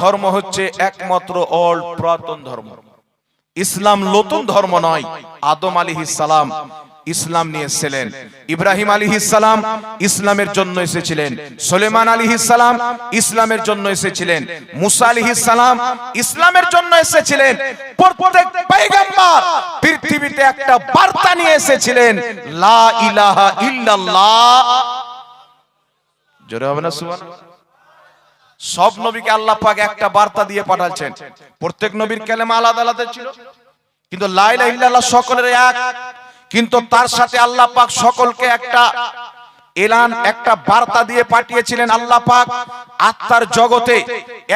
ধর্ম হচ্ছে একমাত্র অল পুরাতন ধর্ম। ইসলাম নতুন ধর্ম নয়। আদম আলী সালাম ইসলাম নিয়ে এসেছিলেন ইব্রাহিম আলী সালাম ইসলামের জন্য এসেছিলেন। সোলেমান আলী সালাম ইসলামের জন্য এসেছিলেন। মুসা আলী সালাম ইসলামের জন্য এসেছিলেন। পৃথিবীতে একটা বার্তা নিয়ে এসেছিলেন। লা ইলাহা ইল্লাল্লাহ। জোরে হবে না সুবহানাল্লাহ? সব নবীকে আল্লাহ পাক একটা বার্তা দিয়ে পাঠাচ্ছেন। প্রত্যেক নবীর কালেমা আলাদা আলাদা ছিল। কিন্তু লা ইলাহা ইল্লাল্লাহ সকলের এক। কিন্তু তার সাথে আল্লাহ পাক সকলকে একটা এলান একটা বার্তা দিয়ে পাঠিয়েছিলেন আল্লাহ পাক, আত্মার জগতে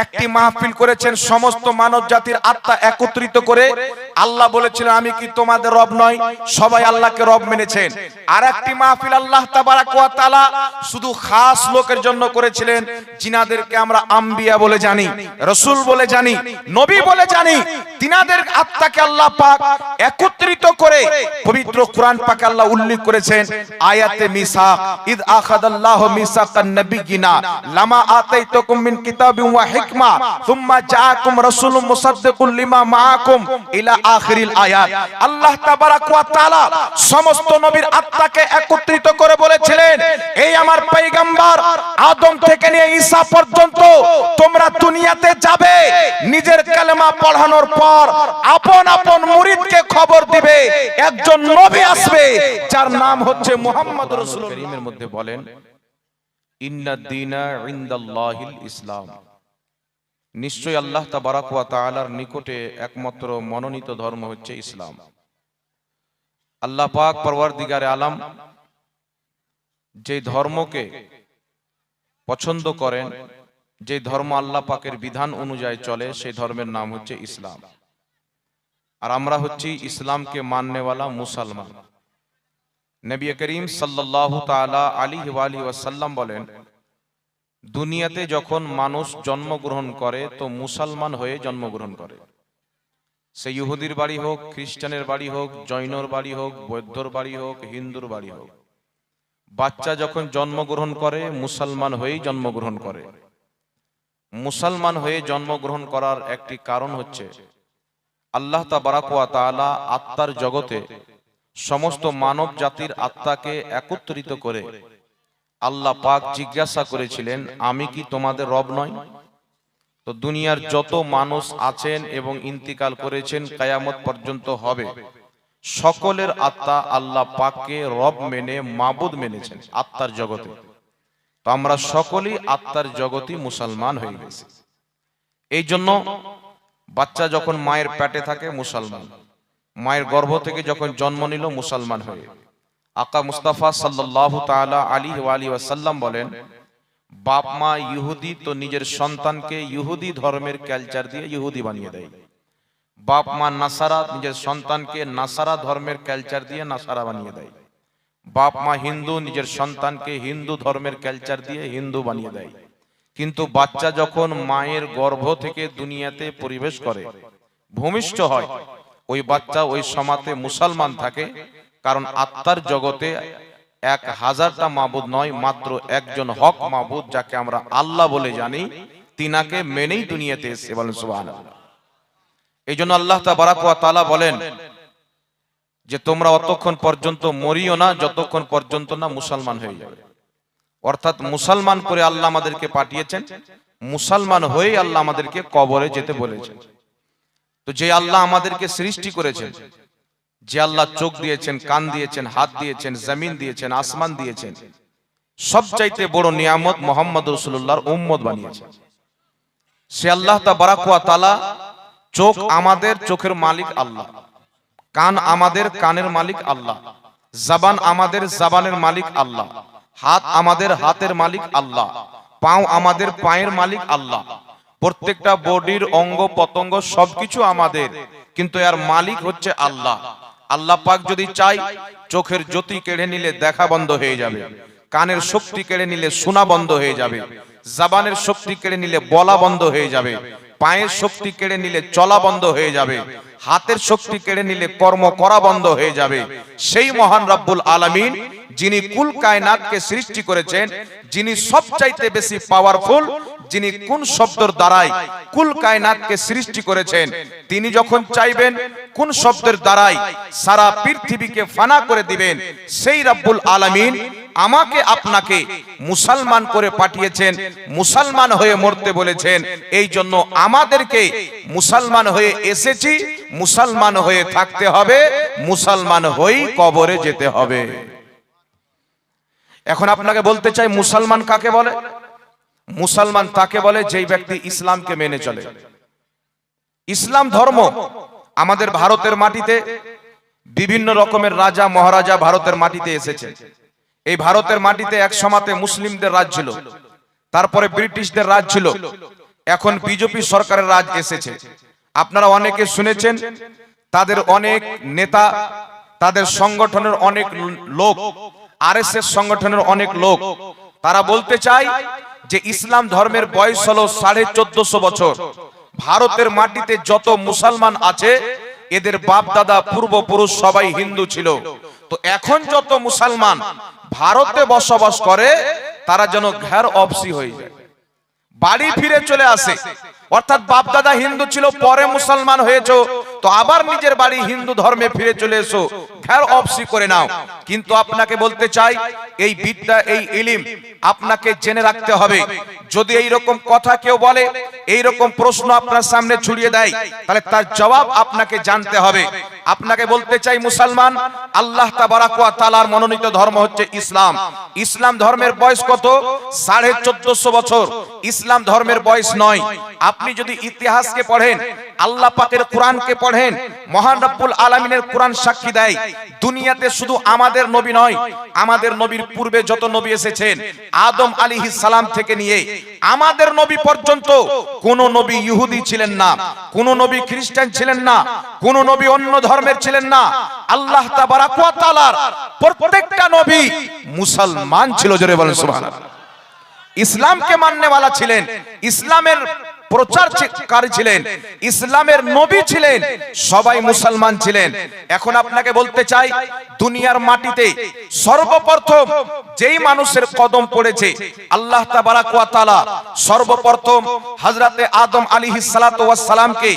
একটি মাহফিল করেছেন, সমস্ত মানব জাতির আত্মা একত্রিত করে আল্লাহ বলেছিলেন, আমি কি তোমাদের রব নয় সবাই আল্লাহকে রব মেনেছেন। আর একটি মাহফিল আল্লাহ তাআলা শুধু খাস লোকের জন্য করেছিলেন জিনাদেরকে আমরা আম্বিয়া বলে জানি, রসুল বলে জানি, নবী বলে জানি, তিনাদের আত্মাকে আল্লাহ পাক একত্রিত করে পবিত্র কোরআন পাকে আল্লাহ উল্লেখ করেছেন, আয়াতে মিসাক ইদ আখাদাল্লাহু মিসাকান নাবিয়িনা সমস্ত নবীর আত্মাকে একত্রিত করে বলেছিলেন, এই আমার পয়গম্বর, আদম থেকে নিয়ে ঈসা পর্যন্ত তোমরা দুনিয়াতে যাবে। নিজের কালেমা পড়ানোর পর আপন আপন মুরিদকে খবর দিবে। একজন নবী আসবে, যার নাম হচ্ছে মুহাম্মদ রাসূলুল্লাহ। মধ্যে বলেন ইসলাম। নিশ্চয় আল্লাহ তাবারাক ওয়া নিকটে একমাত্র মনোনীত ধর্ম হচ্ছে ইসলাম। আল্লাহ পাক পরওয়ারদিগারে আলাম যে ধর্মকে পছন্দ করেন যে ধর্ম আল্লাহ পাকের বিধান অনুযায়ী চলে, সেই ধর্মের নাম হচ্ছে ইসলাম। আর আমরা হচ্ছি ইসলামকে মাননেওয়ালা মুসলমান। নবী করিম সাল্লাল্লাহু তালা আলী ওয়া ওয়াসাল্লাম বলেন দুনিয়াতে যখন মানুষ জন্মগ্রহণ করে তো মুসলমান হয়ে জন্মগ্রহণ করে। সে ইহুদির বাড়ি হোক খ্রিস্টানের বাড়ি হোক জৈনর বাড়ি হোক বৌদ্ধর বাড়ি হোক হিন্দুর বাড়ি হোক। বাচ্চা যখন জন্মগ্রহণ করে মুসলমান হয়েই জন্মগ্রহণ করে। মুসলমান হয়ে জন্মগ্রহণ করার একটি কারণ হচ্ছে আল্লাহ তাবারাকুয়া তাআলা আত্মার জগতে সমস্ত মানব জাতির আত্মাকে একত্রিত করে। আল্লাহ পাক জিজ্ঞাসা করেছিলেন আমি কি তোমাদের রব নয় তো দুনিয়ার যত মানুষ আছেন এবং ইন্তিকাল করেছেন কায়ামত পর্যন্ত হবে। সকলের আত্মা আল্লাহ পাককে রব মেনে মাবুদ মেনেছেন আত্মার জগতে। তো আমরা সকলেই আত্মার জগতই মুসলমান হয়ে গেছি। এই জন্য বাচ্চা যখন মায়ের পেটে থাকে মুসলমান। মায়ের গর্ভ থেকে যখন জন্ম নিল মুসলমান হয়ে। আকা মুস্তাফা সাল্লাল্লাহু তাআলা আলী ওয়ালি ওয়াসাল্লাম বলেন, বাপ মা ইহুদি তো নিজের সন্তানকে ইহুদি ধর্মের ক্যালচার দিয়ে ইহুদি বানিয়ে দেয়। বাপ মা নাসারা নিজের সন্তানকে নাসারা ধর্মের ক্যালচার দিয়ে নাসারা বানিয়ে দেয়। বাপ মা হিন্দু নিজের সন্তানকে হিন্দু ধর্মের ক্যালচার দিয়ে হিন্দু বানিয়ে দেয়। কিন্তু বাচ্চা যখন মায়ের গর্ভ থেকে দুনিয়াতে পরিবেশ করে, ভূমিষ্ঠ হয় ওই বাচ্চা ওই সমাতে মুসলমান থাকে, কারণ আত্মার জগতে এক হাজারটা মাবুদ নয়, মাত্র একজন হক মাবুদ যাকে আমরা আল্লাহ বলে জানি, তিনাকে মেনেই দুনিয়াতে এসে বলেন সুবহানাল্লাহ। এই জন্য আল্লাহ তালা বলেন যে তোমরা অতক্ষণ পর্যন্ত মরিও না, যতক্ষণ পর্যন্ত না মুসলমান হয়ে যাবে। অর্থাৎ মুসলমান করে আল্লাহ আমাদেরকে পাঠিয়েছেন, মুসলমান হয়ে আল্লাহ আমাদেরকে কবরে যেতে বলেছেন। তো যে আল্লাহ আমাদেরকে সৃষ্টি করেছেন, যে আল্লাহ চোখ দিয়েছেন, কান দিয়েছেন, হাত দিয়েছেন, জমিন দিয়েছেন, আসমান দিয়েছেন, সবচাইতে বড় নিয়ামত মোহাম্মদ রসুল্লাহর উম্মত বানিয়েছেন সে আল্লাহ তা বারাকুয়া তালা চোখ আমাদের চোখের মালিক আল্লাহ, কান আমাদের কানের মালিক আল্লাহ, জাবান আমাদের জাবানের মালিক আল্লাহ, হাত আমাদের হাতের মালিক আল্লাহ, পাও আমাদের পায়ের মালিক আল্লাহ প্রত্যেকটা বডির অঙ্গ পতঙ্গ সবকিছু আমাদের, কিন্তু এর মালিক হচ্ছে আল্লাহ। আল্লাহ পাক যদি চাই চোখের জ্যোতি কেড়ে নিলে দেখা বন্ধ হয়ে যাবে, কানের শক্তি কেড়ে নিলে শোনা বন্ধ হয়ে যাবে, জাবানের শক্তি কেড়ে নিলে বলা বন্ধ হয়ে যাবে, পায়ের শক্তি কেড়ে নিলে চলা বন্ধ হয়ে যাবে, হাতের শক্তি কেড়ে নিলে কর্ম করা বন্ধ হয়ে যাবে। সেই মহান রব্বুল আলামিন যিনি কুল কায়নাতকে সৃষ্টি করেছেন, যিনি সবচাইতে বেশি পাওয়ারফুল যিনি কোন শব্দের দ্বারাই কুল কায়নাতকে সৃষ্টি করেছেন, তিনি যখন চাইবেন কোন শব্দের দ্বারাই সারা পৃথিবীকে ফানা করে দিবেন, সেই রব্বুল আলামিন আমাকে আপনাকে মুসলমান করে পাঠিয়েছেন, মুসলমান হয়ে মরতে বলেছেন এই জন্য আমাদেরকে মুসলমান হয়ে এসেছি, মুসলমান হয়ে থাকতে হবে, মুসলমান হয়েই কবরে যেতে হবে। এখন আপনাকে বলতে চাই, মুসলমান কাকে বলে? মুসলমান তাকে বলে যেই ব্যক্তি ইসলামকে মেনে চলে। ইসলাম ধর্ম আমাদের ভারতের মাটিতে বিভিন্ন রকমের রাজা, মহারাজা ভারতের মাটিতে এসেছে। এই ভারতের মাটিতে এক সমাতে মুসলিমদের রাজ ছিল, তারপরে ব্রিটিশদের রাজ ছিল, এখন বিজেপি সরকারের রাজ এসেছে। আপনারা অনেকে শুনেছেন, তাদের অনেক নেতা, তাদের সংগঠনের অনেক লোক আরএসএস সংগঠনের অনেক লোক। তারা বলতে চায় যে ইসলাম ধর্মের বয়স হলো সাড়ে চোদ্দশো বছর। ভারতের মাটিতে যত মুসলমান আছে, এদের বাপ দাদা পূর্বপুরুষ সবাই হিন্দু ছিল। তো এখন যত মুসলমান ভারতে বসবাস করে, তারা যেন ঘের অপসি হয়ে যায়। বাড়ি ফিরে চলে আসে। অর্থাৎ বাপ দাদা হিন্দু ছিল, পরে মুসলমান হয়েছো। তো আবার নিজের বাড়ি হিন্দু ধর্মে ফিরে চলে এসো। ঘের অপসি করে নাও। কিন্তু আপনাকে বলতে চাই, এই বিদ্যা, এই ইলিম আপনাকে জেনে রাখতে হবে। যদি এই রকম কথা কেউ বলে এই রকম প্রশ্ন আপনার সামনে ছুড়িয়ে দেয়, তাহলে তার জবাব আপনাকে জানতে হবে। আপনাকে বলতে চাই, মুসলমান, আল্লাহ তাবারাকুয়া তালার মনোনীত ধর্ম হচ্ছে ইসলাম। ইসলাম ধর্মের বয়স কত? সাড়ে চোদ্দশো বছর। ইসলাম ধর্মের বয়স নয়। আপনি যদি ইতিহাসকে পড়েন, আল্লাহ পাকের কোরআনকে পড়েন মহান রব্বুল আলমিনের কোরআন সাক্ষী দেয়, দুনিয়াতে শুধু আমাদের নবী নয়, আমাদের নবীর পূর্বে যত নবী এসেছেন, আদম আলী সালাম থেকে নিয়ে আমাদের নবী পর্যন্ত কোন নবী ইহুদি ছিলেন না, কোন নবী খ্রিস্টান ছিলেন না, কোন নবী অন্য ধর্মের ছিলেন না। আল্লাহ প্রত্যেকটা নবী মুসলমান ছিল, জোরে বলেন সুবহানাল্লাহ। ইসলামকে মাননেওয়ালা ছিলেন, ইসলামের প্রচারকারী ছিলেন, ইসলামের নবী ছিলেন, সবাই মুসলমান ছিলেন। এখন আপনাকে বলতে চাই, দুনিয়ার মাটিতে সর্বপ্রথম যেই মানুষের কদম পড়েছে, আল্লাহ তাআলা সর্বপ্রথম হযরতে আদম আলাইহিস সালামকে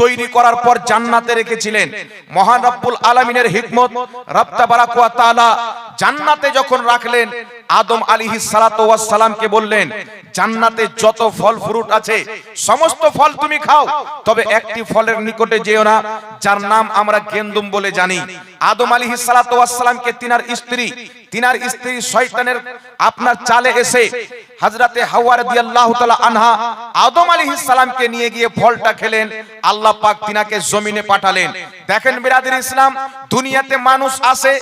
তৈরি করার পর জান্নাতে রেখেছিলেন। মহান রব্বুল আলামিনের হিকমত ওয়া তাআলা জান্নাতে যখন রাখলেন, আদম আলাইহিস সালাতু সালামকে বললেন, জান্নাতে যত ফল ফ্রুট আছে সমস্ত ফল তুমি খাও। তবে একটি ফলের নিকটে যেও না, যার নাম আমরা গেন্দুম বলে জানি। আদম আলাইহিস সালাতু ওয়াস সালামকে তিনার স্ত্রী তিনার স্ত্রী শয়তানের আপনার চালে এসে হযরতে হাওয়া রাদিয়াল্লাহু তাআলা আনহা আদম আলাইহিস সালামকে নিয়ে গিয়ে ফলটা খেলেন। আল্লাহ পাক তিনাকে জমিনে পাঠালেন। দেখেন বিরাদির ইসলাম, দুনিয়াতে মানুষ আসে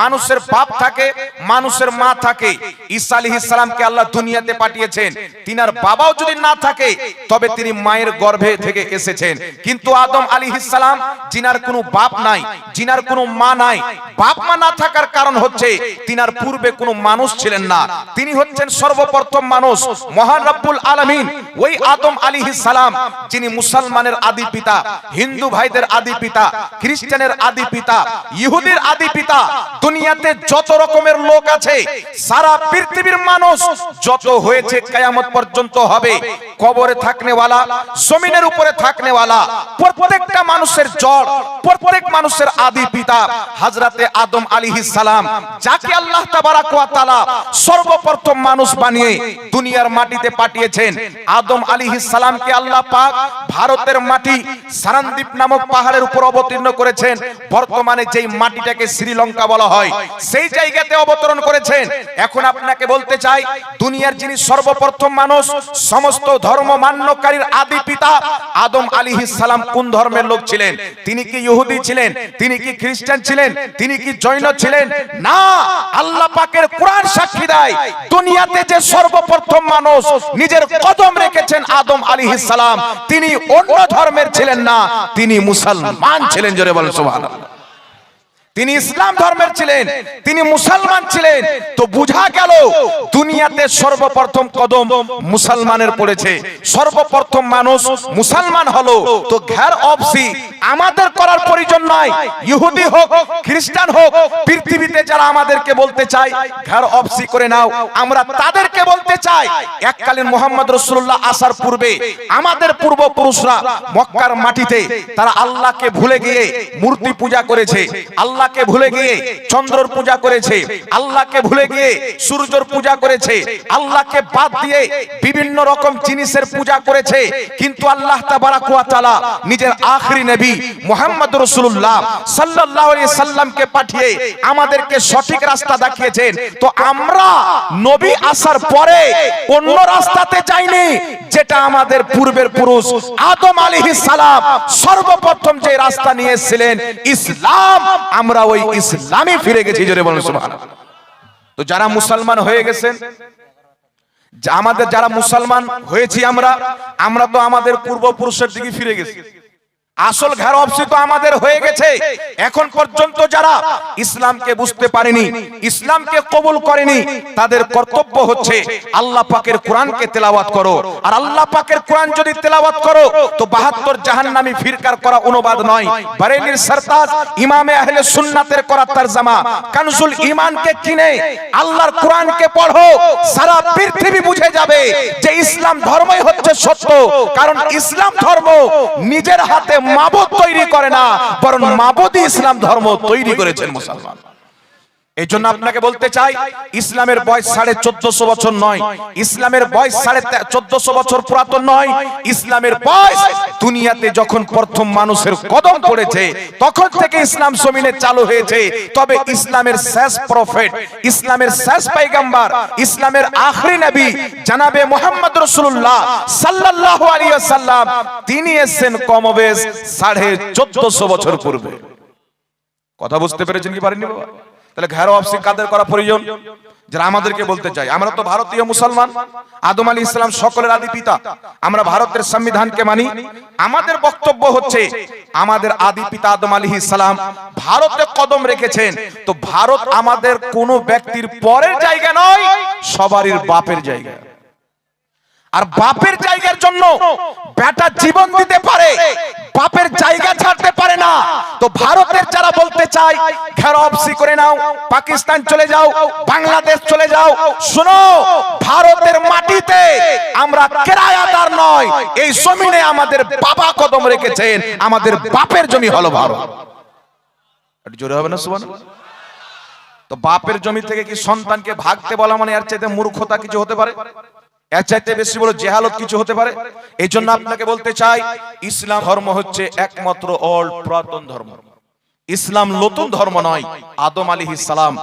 মানুষের বাপ থাকে, মানুষের মা থাকে। ঈসা আলাইহিস সালামকে আল্লাহ দুনিয়াতে পাঠিয়েছেন। তিনার বাবাও যদি না থাকে, তবে তিনি মায়ের গর্ভে থেকে এসেছেন। কিন্তু আদম আলাইহিস সালাম জিনার কোনো বাপ নাই, জিনার কোনো মা নাই। বাপ মা না থাকার কারণ হচ্ছে তিনার পূর্বে কোনো মানুষ ছিলেন না। তিনি হচ্ছেন সর্বপ্রথম মানুষ, মহান রব্বুল আলামিন। ওই আদম আলাইহিস সালাম, যিনি মুসলমানের আদি পিতা, হিন্দু ভাইদের আদি পিতা, খ্রিস্টানের আদি পিতা, ইহুদির আদি পিতা, দুনিয়াতে যত রকমের লোক আছে, সারা পৃথিবীর মানুষ যত হয়েছে কিয়ামত পর্যন্ত হবে। কবরে থাকনেওয়ালা, জমিনের উপরে থাকনেওয়ালা, প্রত্যেকটা মানুষের জড়, প্রত্যেক মানুষের আদি পিতা হযরতে আদম আলাইহিস সালাম, যাকে আল্লাহ তাআলা সর্বপ্রথম মানুষ বানিয়ে দুনিয়ার মাটিতে পাঠিয়েছেন। আদম আলাইহিস সালামকে আল্লাহ পাক ভারতের মাটি সারানদ্বীপ নামক পাহাড়ের উপর অবতীর্ণ করেছেন। বর্তমানে যেই মাটিটাকে শ্রীলঙ্কা বলা হয়, সেই জায়গাতে অবতরণ করেছেন। এখন আপনাকে বলতে চাই, দুনিয়ার যিনি সর্বপ্রথম মানুষ, সমস্ত ধর্ম মান্যকারীর আদি পিতা আদম আলাইহিস সালাম কোন ধর্মের লোক ছিলেন? তিনি কি ইহুদি ছিলেন? তিনি কি খ্রিস্টান ছিলেন? তিনি কি জৈন ছিলেন? না, আল্লাহ পাকের কোরআন সাক্ষী দেয়, দুনিয়াতে যে সর্বপ্রথম মানুষ নিজের কদম রেখেছেন আদম আলী সালাম, তিনি অন্য ধর্মের ছিলেন না, তিনি মুসলমান ছিলেন, জোরে বলেন সুবহানাল্লাহ। তিনি ইসলাম ধর্মের ছিলেন, তিনি মুসলমান ছিলেন। তো বুঝা গেল দুনিয়াতে সর্বপ্রথম কদম মুসলমানের পড়েছে। সর্বপ্রথম মানুষ মুসলমান হলো। তো ঘের অবসি আমাদের করার প্রয়োজন নয় ইহুদি হোক, খ্রিস্টান হোক, পৃথিবীতে যারা আমাদেরকে বলতে চায়, ঘর অফসি করে নাও। আমরা তাদেরকে বলতে চাই, এককালীন মোহাম্মদ রসুল্লাহ আসার পূর্বে আমাদের পূর্বপুরুষরা মক্কার মাটিতে তারা আল্লাহকে ভুলে গিয়ে মূর্তি পূজা করেছে। আল্লাহকে ভুলে গিয়ে চন্দ্রর পূজা করেছে আল্লাহকে ভুলে গিয়ে সূর্যর পূজা করেছে আল্লাহকে বাদ দিয়ে বিভিন্ন রকম জিনিসের পূজা করেছে কিন্তু আল্লাহ তাবারাক ওয়া তাআলা নিজের আখরি নবী মুহাম্মদ রাসূলুল্লাহ সাল্লাল্লাহু আলাইহি সাল্লামকে পাঠিয়ে আমাদেরকে সঠিক রাস্তা দেখিয়েছেন। তো আমরা নবী আসার পরে অন্য রাস্তাতে যাইনি যেটা আমাদের পূর্বের পুরুষ আদম আলাইহিস সালাম সর্বপ্রথম যে রাস্তা নিয়ে এসেছিলেন ইসলাম আমরা ওই ইসলামে ফিরে গেছি, জোরে বলুন তো যারা মুসলমান হয়ে গেছেন আমাদের যারা মুসলমান হয়েছি আমরা আমরা তো আমাদের পূর্বপুরুষের দিকে ফিরে গেছি। আসল ঘর অবস্থিত আমাদের হয়ে গেছে। এখন পর্যন্ত যারা ইসলামকে বুঝতে পারেনি ইসলামকে কবুল করেনি তাদের কর্তব্য হচ্ছে আল্লাহ পাকের কোরআনকে তেলাওয়াত করো। আর আল্লাহ পাকের কোরআন যদি তেলাওয়াত করো তো বাহাত্তর জাহান্নামী ফিরকার করা অনুবাদ নয়। বারেলির সরতাজ ইমামে আহলে সুন্নাতের করা তারজামা। কানজুল ইমানকে কিনে আল্লাহর কোরআনকে পড়ো। সারা পৃথিবী বুঝে যাবে যে ইসলাম ধর্মই হচ্ছে সত্য। কারণ ইসলাম ধর্ম নিজের হাতে মাবুদ তৈরি করে না বরং মাবুদই ইসলাম ধর্ম তৈরি করেছেন মুসলমান। এই জন্য আপনাকে বলতে চাই, ইসলামের বয়স সাড়ে চোদ্দশো বছর নয়। ইসলামের বয়স সাড়ে চোদ্দশো বছর পুরাতন নয়। ইসলামের বয়স দুনিয়াতে যখন প্রথম মানুষের কদম পড়েছে, তখন থেকে ইসলাম জমিনে চালু হয়েছে। তবে ইসলামের শেষ প্রফেট, ইসলামের শেষ পাইগাম্বার ইসলামের আখরি নবী জানাবে মোহাম্মদ রসুল্লাহ আলাইহি সাল্লাম তিনি এসেছেন কমবেশ সাড়ে চোদ্দশো বছর পূর্বে। কথা বুঝতে পেরেছেন কি পারেননি বাবা? তাহলে ঘের অফসি কাদের করা প্রয়োজন? যারা আমাদেরকে বলতে চাই আমরা তো ভারতীয় মুসলমান। আদম আলী ইসলাম সকলের আদি পিতা। আমরা ভারতের সংবিধানকে মানি। আমাদের বক্তব্য হচ্ছে, আমাদের আদি পিতা আদম আলী ইসলাম ভারতে কদম রেখেছেন। তো ভারত আমাদের কোনো ব্যক্তির পরের জায়গা নয় সবারই বাপের জায়গা। আর বাপের জায়গার জন্য বেটা জীবন দিতে পারে, বাপের জায়গা ছাড়তে পারে না। তো ভারতের যারা বলতে চায় অফসি করে নাও, পাকিস্তান চলে যাও, বাংলাদেশ চলে যাও, শোনো, ভারতের মাটিতে আমরা কেরায়াদার নয়, এই জমিনে আমাদের বাবা কদম রেখেছেন, আমাদের বাপের জমি হলো ভারত। জোরে হবে না, সুবহান? তো বাপের জমি থেকে কি সন্তানকে ভাগতে বলা মানে এর চাইতে মূর্খতা কিছু হতে পারে? এর চাইতে বেশি বড় জেহালত কিছু হতে পারে। এই জন্য আপনাকে বলতে চাই, ইসলাম ধর্ম হচ্ছে একমাত্র অল পুরাতন ধর্ম। ইসলাম নতুন ধর্ম নয়, আদম আলী সালাম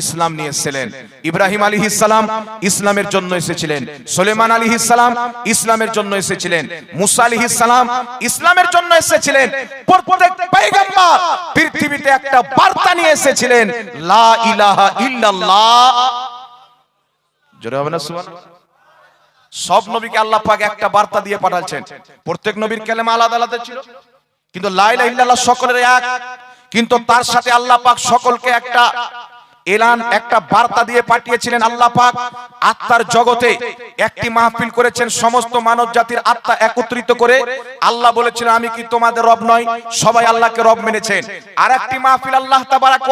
ইসলাম নিয়ে এসেছিলেন। ইব্রাহিম আলী সালাম ইসলামের জন্য এসেছিলেন। সোলেমান আলী সালাম ইসলামের জন্য এসেছিলেন। মুসা আলী সালাম ইসলামের জন্য এসেছিলেন। প্রত্যেক পয়গম্বর পৃথিবীতে একটা বার্তা নিয়ে এসেছিলেন, লা ইলাহা ইল্লাল্লাহ। জোরে হবে না, সুবহানাল্লাহ? সব নবীকে আল্লাহ পাক একটা বার্তা দিয়ে পাঠাচ্ছেন প্রত্যেক নবীর কালেমা আলাদা আলাদা ছিল। কিন্তু লা ইলাহা ইল্লাল্লাহ সকলের এক। কিন্তু তার সাথে আল্লাহ পাক সকলকে একটা এলান একটা বার্তা দিয়ে পাঠিয়েছিলেন আল্লাহ পাক, আত্মার জগতে একটি মাহফিল করেছেন সমস্ত মানব জাতির আত্মা একত্রিত করে। আল্লাহ বলেছিলেন আমি কি তোমাদের রব নয় সবাই আল্লাহকে রব মেনেছেন। আর একটি মাহফিল আল্লাহ তাবারাক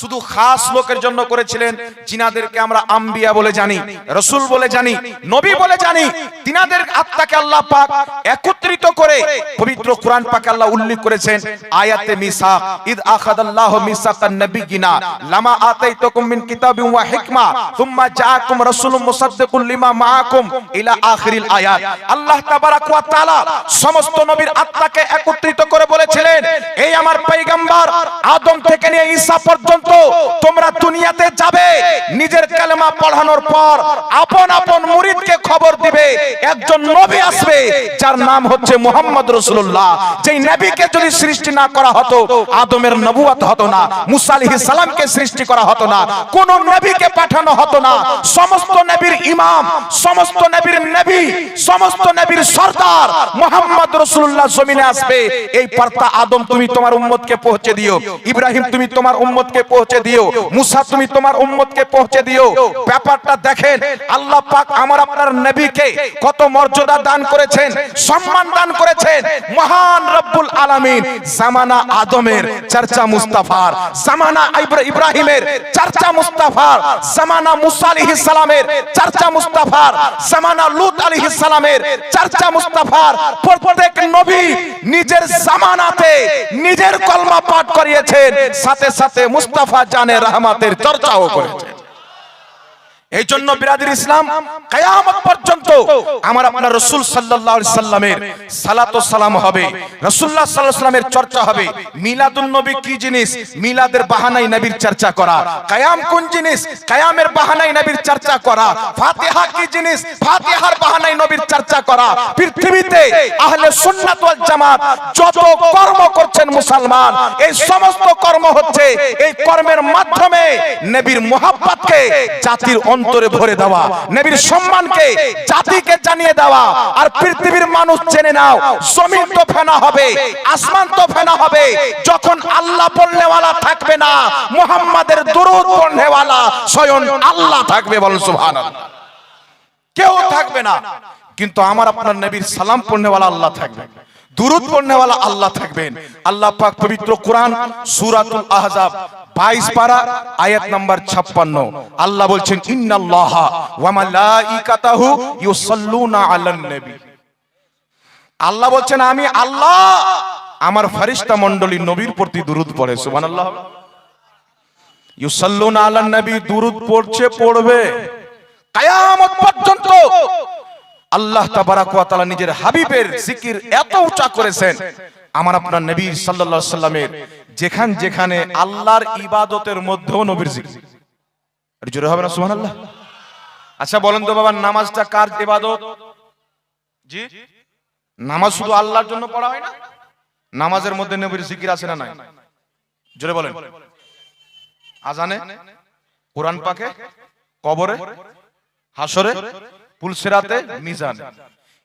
শুধু খাস লোকের জন্য করেছিলেন জিনাদেরকে আমরা আম্বিয়া বলে জানি, রসুল বলে জানি, নবী বলে জানি। তিনাদের আত্মাকে আল্লাহ পাক একত্রিত করে পবিত্র কোরআন পাকে আল্লাহ উল্লেখ করেছেন, আয়াতে মিসাক ইদ আখাদাল্লাহু মিসাকান নবিয়িনা, লামা আতাইতুকুম মিন কিতাবিন ওয়া হিকমা সুম্মা জাআকুম রাসূলুম লিমা মাআকুম ইলা আখিরিল আয়াত আল্লাহ তাবারাক ওয়া তাআলা সমস্ত নবীর আত্মাকে একত্রিত করে বলেছিলেন, এই আমার পয়গম্বর, আদম থেকে নিয়ে ঈসা পর্যন্ত তোমরা দুনিয়াতে যাবে। নিজের কালেমা পড়ানোর পর আপন আপন মুরিদকে খবর একজন নবী আসবে, যার নাম হচ্ছে মুহাম্মদ রাসূলুল্লাহ। যেই নবীকে যদি সৃষ্টি না করা হতো, আদমের নবুয়ত হতো না, মুসা সালামকে সৃষ্টি করা হতো না, কোন নবীকে পাঠানো হতো না। সমস্ত নবীর ইমাম, সমস্ত নবীর নবী, সমস্ত নবীর মুহাম্মদ রাসূলুল্লাহ জমিনে আসবে। এই বার্তা আদম, তুমি তোমার উম্মতকে পৌঁছে দিও। ইব্রাহিম, তুমি তোমার উম্মতকে পৌঁছে দিও। মুসা, তুমি তোমার উম্মতকে পৌঁছে দিও। ব্যাপারটা দেখেন, আল্লাহ পাক আমার আপনার নবীকে কত মর্যাদা দান করেছেন, সম্মান দান করেছেন। মহান রব্বুল আলামিন জামানা আদমের চর্চা মুস্তাফার, জামানা ইব্রাহিমের চর্চা মুস্তাফার, জামানা মুসা আলাইহিস সালামের চর্চা মুস্তাফার, জামানা লূত আলাইহিস সালামের চর্চা মুস্তাফার। প্রত্যেক নবী নিজের জামানাতে নিজের কলমা পাঠ করিয়েছেন, সাথে সাথে মুস্তাফা জানে রহমাতের চর্চাও করেছেন। এই জন্য বিরাদির ইসলাম কিয়ামত পর্যন্ত আমার আপনার রাসূল আলাইহি সাল্লামের সালাত সালাম হবে। রাসূলুল্লাহ সাল্লাল্লাহু আলাইহি সাল্লামের চর্চা হবে। মিলাদুন নবী কি জিনিস? মিলাদের বাহানায় নবীর চর্চা করা। কিয়াম কোন জিনিস? কিয়ামের বাহানায় নবীর চর্চা করা। ফাতিহা কি জিনিস? ফাতিহার বাহানায় নবীর চর্চা করা। পৃথিবীতে আহলে সুন্নাত ওয়াল জামাত যত কর্ম করছেন মুসলমান, এই সমস্ত কর্ম হচ্ছে এই কর্মের মাধ্যমে নবীর মোহাব্বতকে জাতির অন্তরে ভরে দেওয়া। নবীর সম্মানকে জাতিকে জানিয়ে দেওয়া। আর পৃথিবীর মানুষ জেনে নাও জমিন তো ফেনা হবে আসমান তো ফেনা হবে। যখন আল্লাহ পড়নেওয়ালা থাকবে না মুহাম্মাদের দুরূদ পড়নেওয়ালা স্বয়ং আল্লাহ থাকবে বলেন সুবহানাল্লাহ। কেউ থাকবে না কিন্তু আমার আপনার নবীর সালাম পড়নেওয়ালা আল্লাহ থাকবে। দুরুদ পড়নেওয়ালা আল্লাহ থাকবেন। আল্লাহ পাক পবিত্র কোরআন, সূরাতুল আহজাব 22 পারা, আয়াত নাম্বার 56 আল্লাহ বলছেন, ইন্নাল্লাহা ওয়া মালাইকাতাহু ইউসাল্লুনা আলান নবী। আল্লাহ বলছেন, আমি আল্লাহ, আমার ফেরেশতা মণ্ডলী নবীর প্রতি দুরুদ পড়ে। সুবহানাল্লাহ। ইউসাল্লুনা আলান নবী দুরুদ পড়ছে, পড়বে। কায়ামত পর্যন্ত আল্লাহ তাবারাক নিজের হাবিবের জিকির এত উঁচা করেছেন। আমার আপনার নবী আলাইহি সাল্লামের যেখান যেখানে আল্লাহর ইবাদতের মধ্যেও নবীর জিকির। জোরে হবে না, সুবহানাল্লাহ? আচ্ছা বলেন তো বাবা, নামাজটা কার ইবাদত? জি? নামাজ শুধু আল্লাহর জন্য পড়া হয় না? নামাজের মধ্যে নবীর জিকির আছে না নাই? জোরে বলেন। আজানে? কোরআন পাকে? কবরে? হাসরে পুলসিরাতে মিজান।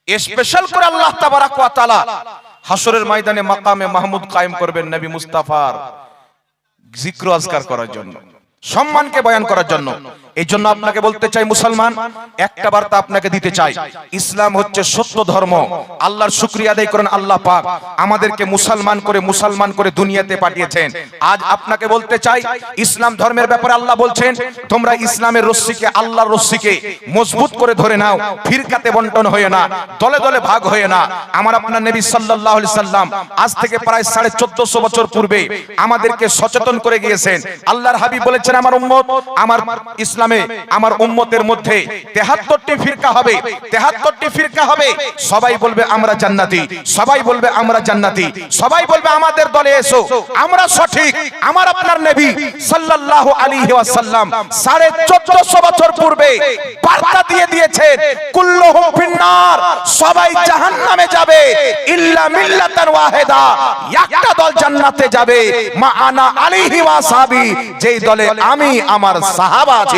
স্পেশাল করে আল্লাহ তাবারাক ওয়া তাআলা হাসরের ময়দানে মাকামে মাহমুদ কায়েম করবেন নবী মুস্তাফার জিক্র আজকার করার জন্য। সম্মানকে বয়ান করার জন্য। এই জন্য আপনাকে বলতে চাই, মুসলমান, একটা বার্তা আপনাকে দিতে চাই। ইসলাম হচ্ছে সত্য ধর্ম। আল্লাহর শুক্রিয়া আদায় করেন আল্লাহ পাক। আমাদেরকে মুসলমান করে মুসলমান করে দুনিয়াতে পাঠিয়েছেন। আজ আপনাকে বলতে চাই, ইসলাম ধর্মের ব্যাপারে আল্লাহ বলছেন, তোমরা ইসলামের রশ্মিকে, আল্লাহর রশ্মিকে মজবুত করে ধরে নাও, ফিরকাতে বন্টন হয়ে না, দলে দলে ভাগ হয়ে না। আমার আপনার নবী সাল্লাল্লাহু আলাইহি সাল্লাম আজ থেকে প্রায় সাড়ে চোদ্দশো বছর পূর্বে আমাদেরকে সচেতন করে গিয়েছেন। আল্লাহর হাবিব বলেছেন, আমার উম্মত, আমার ইসলামে আমার উম্মতের মধ্যে তেহাত্তরটি ফিরকা হবে, তেহাত্তরটি ফিরকা হবে। সবাই বলবে, আমরা জান্নাতি। সবাই বলবে, আমরা জান্নাতি। সবাই বলবে, আমাদের দলে এসো। আমরা সঠিক। আমার আপনার নবী সাল্লাল্লাহু আলাইহি ওয়াসাল্লাম সাড়ে চোদ্দশো বছর পূর্বে বার্তা দিয়ে দিয়েছেন, কুল্লুহুম ফিন্নার। সবাই জাহান্নামে যাবে। ইল্লা মিল্লাতান ওয়াহিদা। একটা দল জান্নাতে যাবে। মা আনা আলাইহি ওয়া সাহাবী যেই দলে আমি, আমার সাহাবা আছি